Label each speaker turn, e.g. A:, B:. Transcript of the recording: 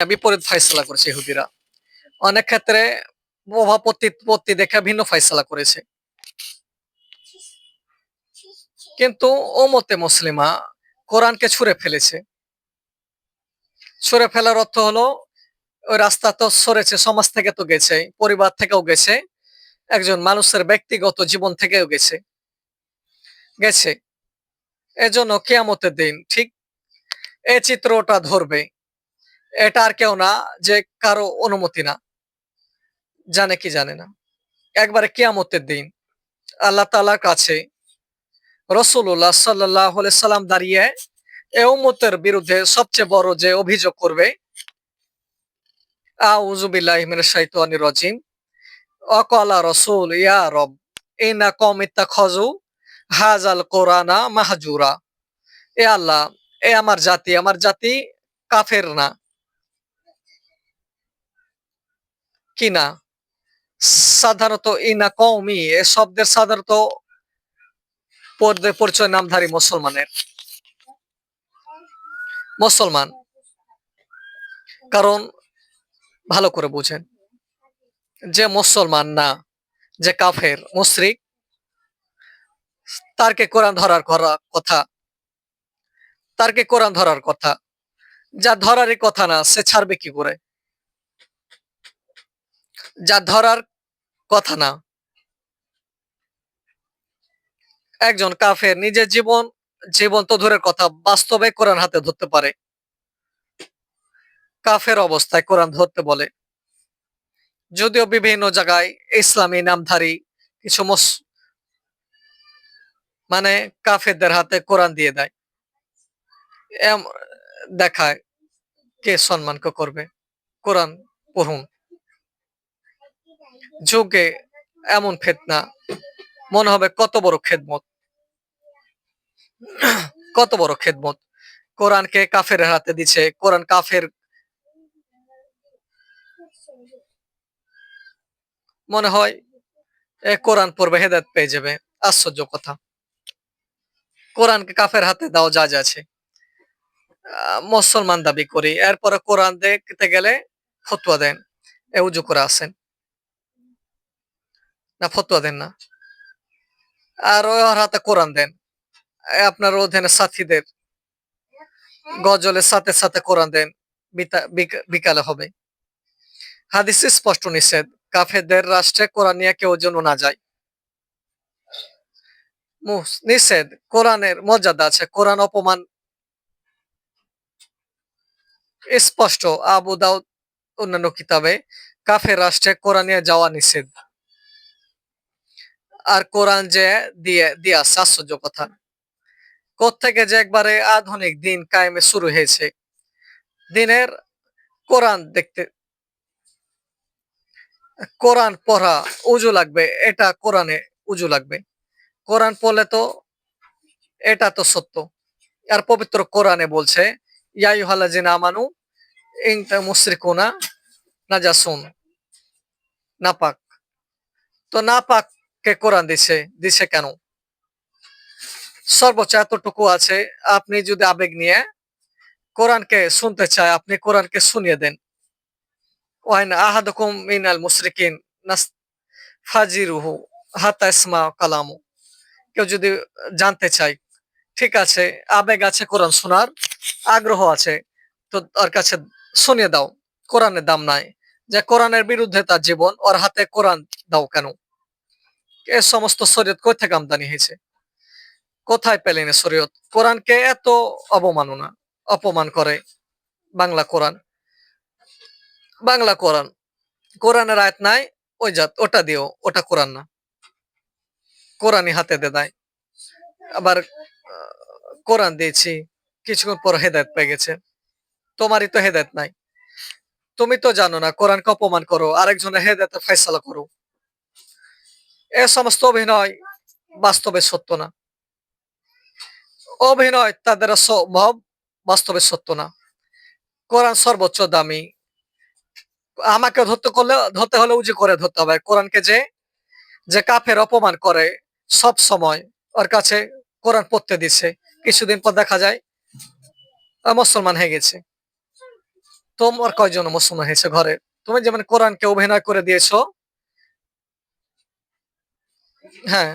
A: বিপরীত ফাইসলা করেছে ইহুদিরা অনেক ক্ষেত্রে প্রভাব প্রতিপত্তি দেখে ভিন্ন ফাইসলা করেছে। কিন্তু ও মতে মুসলিমা কোরআনকে ছুঁড়ে ফেলেছে। ছুঁড়ে ফেলার অর্থ হলো, ওই রাস্তা তো সরেছে, সমাজ থেকে তো গেছে, পরিবার থেকেও গেছে, একজন মানুষের ব্যক্তিগত জীবন থেকেও গেছে। গেছে। এজন্য কেয়ামতের দিন ঠিক এই চিত্রটা ধরবে। এটা আর কেউ না, যে কারও অনুমতি না। জানে কি জানে না। একবারে কেয়ামতের দিন আল্লাহ তালার কাছে রসুল্লাহ সাল্লাহ সাল্লাম দাঁড়িয়ে এ বিরুদ্ধে সবচেয়ে বড় যে অভিযোগ করবে অকলা রসুল হাজাল কোরআনা মাহাজুরা। এ আল্লাহ, এ আমার জাতি আমার জাতি কাফের না। কি না সাধারণত ইনা কৌমি এ শব্দের সাধারণত পরিচয় নামধারী মুসলমানের। মুসলমান। কারণ ভালো করে বুঝেন। যে মুসলমান না, যে কাফের, মুশরিক, তারকে কোরআন ধরার কথা, তারকে কোরআন ধরার কথা, যা ধরারই কথা না, সে ছাড়বে কি করে? যা ধরার কথা না। একজন কাফের নিজের জীবন জীবন তো দূরের কথা, বাস্তবে কোরআন হাতে ধরতে পারে। কাফের অবস্থায় কোরআন ধরতে বলে। যদিও বিভিন্ন জায়গায় ইসলামী নামধারী কিছু মানে কাফেরদের হাতে কোরআন দিয়ে দেয়। দেখায় কে সম্মানকে করবে। কোরআন পড়ুন। যুগে এমন ফেতনা। মনে হবে কত বড় খেদমত। কত বড় খেদমত। কোরআনকে কাফের হাতে দিছে। কোরআন কাফের মনে হয় এ কোরআন পড়বে, হেদায়ত পেয়ে যাবে। আশ্চর্য কথা। কোরআনকে কাফের হাতে দাও যা আছে। মুসলমান দাবি করি। এরপরে কোরআন দেখতে গেলে ফতুয়া দেন। এ উজু করে আসেন। না, ফতোয়া দেন না। আর ওর হাতে কোরআন দেন। আপনার অধীনে সাথীদের গজলের সাথে সাথে কোরআন দেন বিকালে হবে। হাদিস স্পষ্ট নিষেধ। কাফেরদের রাষ্ট্রে কোরআন নিয়ে কেউ যেন না যায়। নিষেধ। কোরআনের মর্যাদা আছে। কোরআন অপমান স্পষ্ট। আবু দাউদ অন্যান্য কিতাবে কাফের রাষ্ট্রে কোরআন নিয়ে যাওয়া নিষেধ। আর কোরআন যে দিয়ে দিয়ে আশ্চর্য কথা। কোত্থেকে যে একবারে আধুনিক দিন কায়েমে শুরু হয়েছে, দিনের কোরআন দেখতে, কোরআন পড়া উজু লাগবে, এটা কোরআনে উজু লাগবে। কোরআন পড়লে তো এটা তো সত্য। আর পবিত্র কোরআনে বলছে ইয়াই হালা যে না মানু ইয়াইহালাজিন আমানু ইনতা মুশরিকুনা নাজাসুন। নাপাক। তো নাপাক কে কোরআন দিছে? দিছে কেন? সর্বোচ্চ এতটুকু আছে, আপনি যদি আবেগ নিয়ে কোরআনকে শুনতে চায়, আপনি কোরআনকে শুনিয়ে দেন। ওয়াইন আহাদুকুম মিনাল মুশরিকিন, নাস ফাজিরুহু হাতা ইসমা কালামু। কেউ যদি জানতে চায়, ঠিক আছে, আবেগ আছে কোরআন শোনার, আগ্রহ আছে, তো ওর কাছে শুনিয়ে দাও। কোরআনের দাম নাই। যে কোরআনের বিরুদ্ধে তার জীবন, ওর হাতে কোরআন দাও কেন? এ সমস্ত শরীয়ত কই থেকে আমদানি হয়েছে? কোথায় পেলেন এ শরীয়ত? কোরআনকে এত অবমাননা, অপমান করে বাংলা কোরআন। বাংলা কোরআন, কোরআনের আয়াত নাই, ওই জাত, ওটা দিও, ওটা কোরআন না। কোরআনই হাতে দে দেয়। আবার কোরআন দিয়েছি, কিছুক্ষণ পর হেদায়ত পেয়ে গেছে। তোমারই তো হেদায়ত নাই। তুমি তো জানো না, কোরআনকে অপমান করো, আরেকজনের হেদায়তের ফয়সালা করো। এ সমস্ত অভিনয় বাস্তবে সত্য না। অভিনয় তাদের সম্ভব বাস্তবে সত্য না। কোরআন সর্বোচ্চ দামি। আমাকে ধরতে করলে, ধরতে হলে উজি করে ধরতে হবে। কোরআনকে যে যে কাফের অপমান করে সব সময় ওর কাছে কোরআন পড়তে দিচ্ছে কিছুদিন পর দেখা যায় মুসলমান হয়ে গেছে। তোমার কয়জন মুসলমান হয়েছে ঘরে? তুমি যেমন কোরআনকে অভিনয় করে দিয়েছ হ্যাঁ।